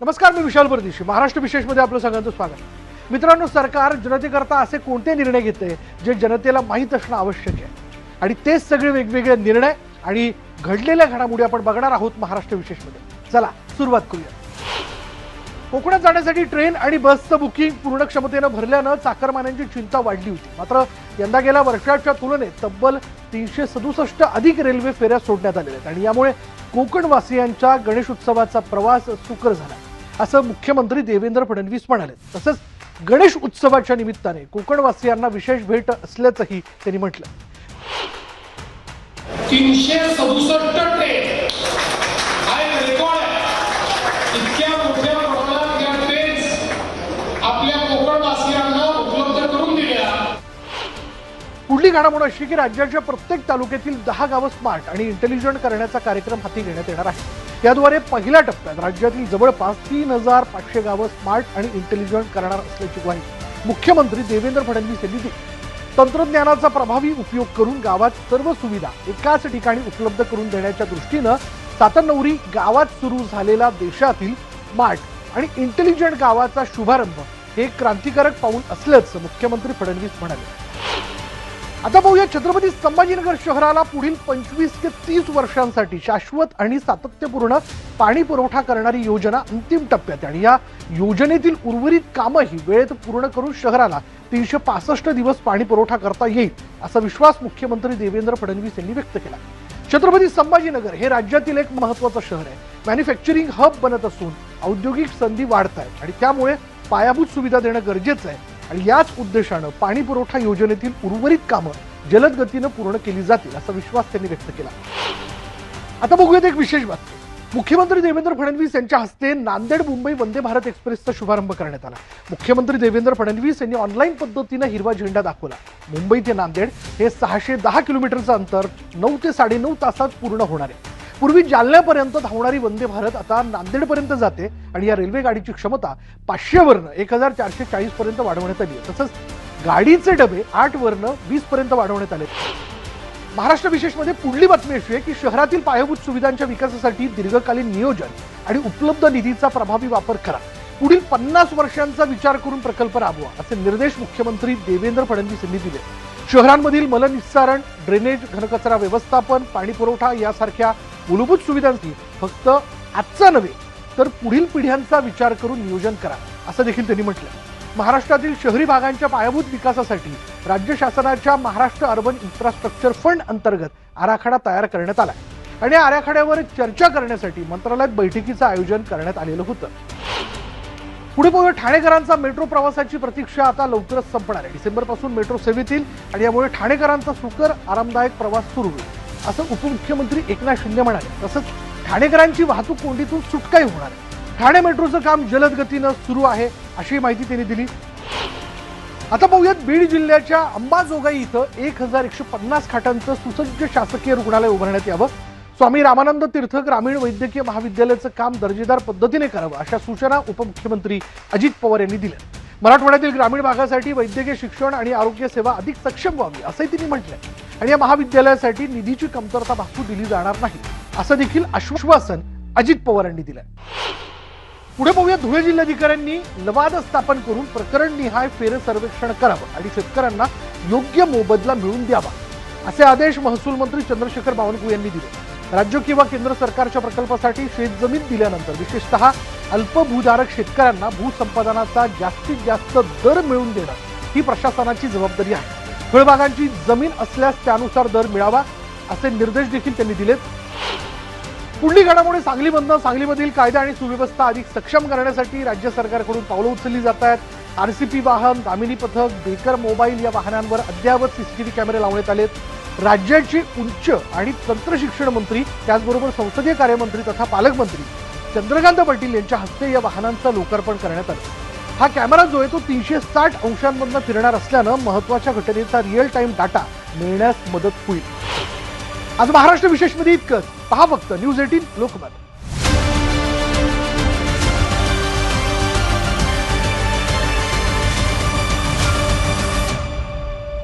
नमस्कार मी विशाल परदेशी. महाराष्ट्र विशेषमध्ये आपलं सगळ्यांचं स्वागत. मित्रांनो सरकार जनतेकरता असे कोणते निर्णय घेते जे जनतेला माहीत असणं आवश्यक आहे? आणि तेच सगळे वेगवेगळे निर्णय आणि घडलेल्या घडामोडी आपण बघणार आहोत महाराष्ट्र विशेषमध्ये. चला सुरुवात करूया. कोकणात जाण्यासाठी ट्रेन आणि बसचं बुकिंग पूर्ण क्षमतेनं भरल्यानं चाकरमान्यांची चिंता वाढली होती. मात्र यंदा गेल्या वर्षाच्या तुलनेत तब्बल तीनशे सदुसष्ट अधिक रेल्वे फेऱ्या सोडण्यात आलेल्या आहेत. आणि यामुळे कोकणवासियांच्या गणेशोत्सवाचा प्रवास सुकर झाला. असं मुख्यमंत्री देवेंद्र फडणवीस म्हणाले. तसंच गणेश उत्सवाच्या निमित्ताने कोकणवासियांना विशेष भेट असल्याचंही त्यांनी म्हटलं. तीनशे सदुसष्ट ट्रेन. एक रेकॉर्ड आहे. इतक्या मोठ्या प्रमाणात या ट्रेन्स आपल्या कोकणवासियांना उपलब्ध करून दिल्या. पुढली घडामोड अशी की राज्याच्या प्रत्येक तालुक्यातील दहा गावं स्मार्ट आणि इंटेलिजंट करण्याचा कार्यक्रम हाती घेण्यात येणार आहे. याद्वारे पहिल्या टप्प्यात राज्यातील जवळपास तीन हजार पाचशे गावं स्मार्ट आणि इंटेलिजंट करणार असल्याची ग्वाही मुख्यमंत्री देवेंद्र फडणवीस यांनी दिली. तंत्रज्ञानाचा प्रभावी उपयोग करून गावात सर्व सुविधा एकाच ठिकाणी उपलब्ध करून देण्याच्या दृष्टीनं सातनवरी गावात सुरू झालेला देशातील स्मार्ट आणि इंटेलिजंट गावाचा शुभारंभ हे क्रांतिकारक पाऊल असल्याचं मुख्यमंत्री फडणवीस म्हणाले. आता पाहूया छत्रपती संभाजीनगर शहराला पुढील पंचवीस ते तीस वर्षांसाठी शाश्वत आणि सातत्यपूर्ण पाणी पुरवठा करणारी योजना अंतिम टप्प्यात आणि या योजनेतील उर्वरित कामंही वेळेत पूर्ण करून शहराला तीनशे पासष्ट दिवस पाणी पुरवठा करता येईल असा विश्वास मुख्यमंत्री देवेंद्र फडणवीस यांनी व्यक्त केला. छत्रपती संभाजीनगर हे राज्यातील एक महत्वाचं शहर आहे. मॅन्युफॅक्चरिंग हब बनत असून औद्योगिक संधी वाढत आहेत आणि त्यामुळे पायाभूत सुविधा देणं गरजेचं आहे. आणि याच उद्देशानं पाणी पुरवठा योजनेतील उर्वरित कामं जलद गतीनं पूर्ण केली जातील असा विश्वास त्यांनी व्यक्त केला. आता बघूयात एक विशेष बातमी. मुख्यमंत्री देवेंद्र फडणवीस यांच्या हस्ते नांदेड मुंबई वंदे भारत एक्सप्रेसचा शुभारंभ करण्यात आला. मुख्यमंत्री देवेंद्र फडणवीस यांनी ऑनलाईन पद्धतीनं हिरवा झेंडा दाखवला. मुंबई ते नांदेड हे सहाशे दहा किलोमीटरचं अंतर नऊ ते साडेनऊ तासात पूर्ण होणार आहे. पूर्वी जालन्यापर्यंत धावणारी वंदे भारत आता नांदेडपर्यंत जाते आणि या रेल्वे गाडीची क्षमता पाचशेवरनं एक हजार चारशे चाळीस पर्यंत वाढवण्यात आली आहे. तसंच गाडीचे डबे आठ वीसपर्यंत वीस पर्यंत वाढवण्यात आले महाराष्ट्र विशेषमध्ये पुढली बातमी अशी आहे की शहरातील पायाभूत सुविधांच्या विकासासाठी दीर्घकालीन नियोजन आणि उपलब्ध निधीचा प्रभावी वापर करा. पुढील पन्नास वर्षांचा विचार करून प्रकल्प राबवा असे निर्देश मुख्यमंत्री देवेंद्र फडणवीस यांनी दिले. शहरांमधील मलनिस्सारण ड्रेनेज घनकचरा व्यवस्थापन पाणीपुरवठा यासारख्या मूलभूत सुविधांची फक्त आजचा नव्हे तर पुढील पिढ्यांचा विचार करून नियोजन करा असं देखील त्यांनी म्हटलं. महाराष्ट्रातील शहरी भागांच्या पायाभूत विकासासाठी राज्य शासनाच्या महाराष्ट्र अर्बन इन्फ्रास्ट्रक्चर फंड अंतर्गत आराखडा तयार करण्यात आला आणि या आराखड्यावर चर्चा करण्यासाठी मंत्रालयात बैठकीचं आयोजन करण्यात आलेलं होतं. पुढे पाहूया ठाणेकरांचा मेट्रो प्रवासाची प्रतीक्षा. आता लवकरच संपणार आहे. डिसेंबरपासून मेट्रो सेवेत येईल आणि यामुळे ठाणेकरांचा सुकर आरामदायक प्रवास सुरू होईल. असं उपमुख्यमंत्री एकनाथ शिंदे म्हणाले. तसंच ठाणेकरांची वाहतूक कोंडीतून सुटकाही होणार आहे. ठाणे मेट्रोचं काम जलद गतीनं सुरू आहे अशी माहिती त्यांनी दिली. आता पाहूयात बीड जिल्ह्याच्या अंबाजोगाई इथं एक हजार एकशे पन्नास खाटांचं सुसज्ज शासकीय रुग्णालय उभारण्यात यावं. स्वामी रामानंद तीर्थ ग्रामीण वैद्यकीय महाविद्यालयाचं काम दर्जेदार पद्धतीने करावं अशा सूचना उपमुख्यमंत्री अजित पवार यांनी दिल्या. मराठवाड्यातील ग्रामीण भागासाठी वैद्यकीय शिक्षण आणि आरोग्य सेवा अधिक सक्षम व्हावी असंही त्यांनी म्हटलंय. आणि या महाविद्यालयासाठी निधीची कमतरता भासू दिली जाणार नाही असं देखील आश्वासन अजित पवार यांनी दिलंय. पुढे पाहूया धुळे जिल्हाधिकाऱ्यांनी लवाद स्थापन करून प्रकरण निहाय फेर सर्वेक्षण करावं आणि शेतकऱ्यांना योग्य मोबदला मिळवून द्यावा असे आदेश महसूल मंत्री चंद्रशेखर बावनकुळे यांनी दिले. राज्य किंवा केंद्र सरकारच्या प्रकल्पासाठी शेतजमीन दिल्यानंतर विशेषतः अल्पभूधारक शेतकऱ्यांना भूसंपादनाचा जास्तीत जास्त दर मिळवून देणं ही प्रशासनाची जबाबदारी आहे. फळबागांची जमीन असल्यास त्यानुसार दर मिळावा असे निर्देश देखील त्यांनी दिलेत. पुढली घडामोडी सांगलीमधनं सांगलीमधील कायदा आणि सुव्यवस्था अधिक सक्षम करण्यासाठी राज्य सरकारकडून पावलं उचलली जात आहेत. आरसीपी वाहन दामिनी पथक बेकर मोबाईल या वाहनांवर अद्ययावत सीसीटीव्ही कॅमेरे लावण्यात आलेत. राज्याचे उच्च आणि तंत्रशिक्षण मंत्री त्याचबरोबर संसदीय कार्यमंत्री तथा पालकमंत्री चंद्रकांत पाटील यांच्या हस्ते या वाहनांचं लोकार्पण करण्यात आलं. हा कॅमेरा जो आहे तो तीनशे साठ अंशांमधनं फिरणार असल्यानं महत्त्वाच्या घटनेचा रिअल टाइम डाटा मिळण्यास मदत होईल. आज महाराष्ट्र विशेषमध्ये इतकंच. पहा फक्त न्यूज एटीन लोकमत.